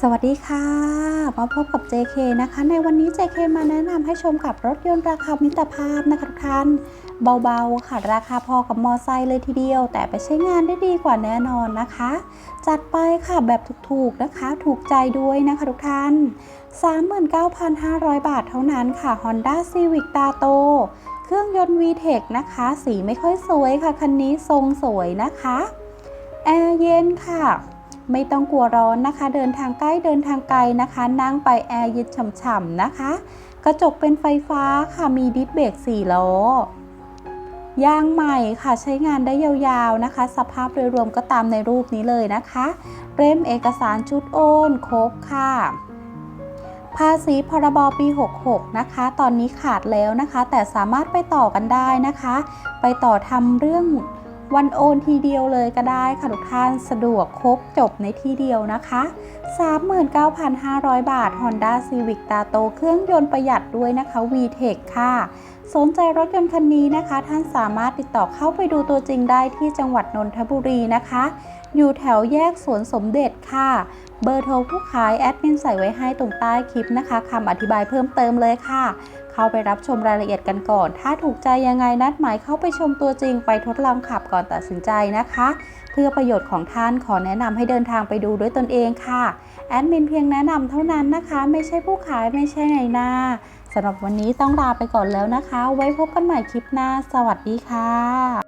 สวัสดีค่ะมาพบกับ JK นะคะ ในวันนี้ JK มาแนะนำให้ชมกับรถยนต์ราคามิตรภาพนะคะทุกท่าน เบาๆ ค่ะ ราคาพอกับมอไซค์เลยทีเดียว แต่ไปใช้งานได้ดีกว่าแน่นอนนะคะ จัดไปค่ะแบบถูกๆนะคะ ถูกใจด้วยนะคะทุกท่าน 39,500 บาทเท่านั้นค่ะ Honda Civic t a t o เครื่องยนต์ VTEC นะคะ สีไม่ค่อยสวยค่ะ คันนี้ทรงสวยนะคะ แอร์เย็นค่ะ ไม่ต้องกลัวร้อนนะคะ เดินทางใกล้เดินทางไกลนะคะ นั่งไปแอร์เย็นฉ่ำๆนะคะ กระจกเป็นไฟฟ้าค่ะมีดิสเบรก4ล้อยางใหม่ค่ะใช้งานได้ยาวๆนะคะ สภาพโดยรวมก็ตามในรูปนี้เลยนะคะเล่มเอกสารชุดโอนครบค่ะ ภาษีพรบปี 66 นะคะ ตอนนี้ขาดแล้วนะคะ แต่สามารถไปต่อกันได้นะคะ ไปต่อทำเรื่อง วันโอนทีเดียวเลยก็ได้ค่ะทุกท่านสะดวกครบจบในที่เดียวนะคะ 39,500 บาท Honda Civic ตาโตเครื่องยนต์ประหยัดด้วยนะคะ VTEC ค่ะสนใจรถยนต์คันนี้นะคะ ท่านสามารถติดต่อเข้าไปดูตัวจริงได้ที่จังหวัดนนทบุรีนะคะ อยู่แถวแยกสวนสมเด็จค่ะ เบอร์โทรผู้ขายแอดมินใส่ไว้ให้ตรงใต้คลิปนะคะคำอธิบายเพิ่มเติมเลยค่ะ เข้าไปรับชมรายละเอียดกันก่อน ถ้าถูกใจยังไงนัดหมายเข้าไปชมตัวจริงไปทดลองขับก่อนตัดสินใจนะคะ เพื่อประโยชน์ของท่านขอแนะนำให้เดินทางไปดูด้วยตนเองค่ะแอดมินเพียงแนะนำเท่านั้นนะคะ ไม่ใช่ผู้ขายไม่ใช่ในหน้า สำหรับวันนี้ต้องลาไปก่อนแล้วนะคะ ไว้พบกันใหม่คลิปหน้า สวัสดีค่ะ